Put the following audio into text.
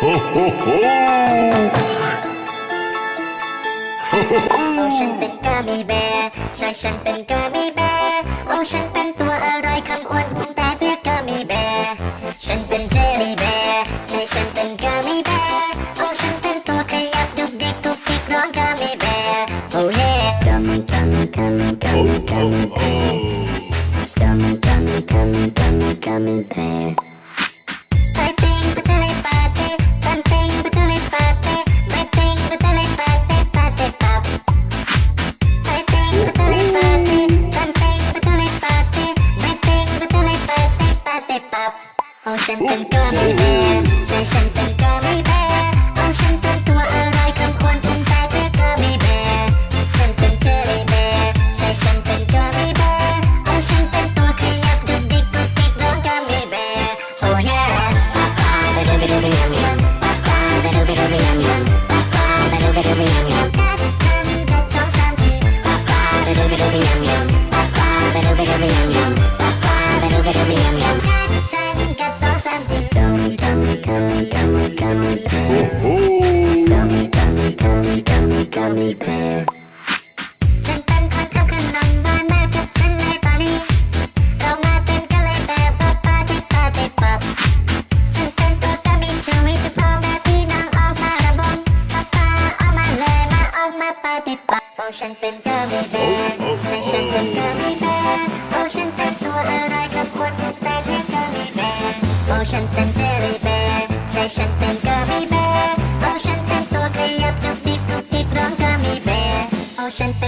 โอ้ฉันเป็นกามีแบร์ใช่ฉันเป็นกามีแบร์โอ้ฉันเป็นตัวอะไรคำอ้วนพุงแต่เรียกกามีแบร์ฉันเป็นเจลลี่แบร์ใช่ฉันเป็นกามีแบร์โอ้ฉันเป็นตัวขยับดุกดิกทุกดิกร้องกามีแบร์โอ้เย่กามีกามีกามีกามีกามีแบร์กามีกามีกามีกามีกามีแบร์ โอ้ฉันเป็นกามีแบร์ใช่ฉันเป็นกามีแบร์โอ้ฉันเป็นตัวอะไรคำควรพุงแต่เรียกกามีแบร์ฉันเป็นเจลลี่แบร์ใช่ฉันเป็นกามีแบร์โอ้ฉันเป็นตัวขยับดุกดิกดุกดิกร้องกามีแบร์โอ้ yeah ไปดูไปดูไปยำยำไปดูไปดูไปยำยำไปดูไปดูไปยำยำฉันก็สองสามทีไปดูไปดูไปยำยำ gummy gummy gummy bear Gummy gummy gummy gummy gummy bear ฉันเป็นคนทำขนมหวานมากับฉันเลยตอนนี้ เรามาเป็นกันเลยแบบป๊าป๊าที่ปาเตปับฉันเป็นตัวกามิชีวิตที่พ่อแม่พี่น้องออกมาระบมป๊าป๊าออกมาเลยมาออกมาปาฏิปักโอ้ฉันเป็นกามิแบร์ใช่ฉันเป็นกามิแบร์โอ้ฉันเป็นตัวอะไรกับคนทุกแต่เรียกกามิแบร์โอ้ฉันเป็นเจลลี่แบร์ ใช่ฉันเป็นกามีแบร์โอ้ฉันเป็นตัวขยับดุกดิกดุกดิบร้องกามีแบร์โอ้ฉันเป็น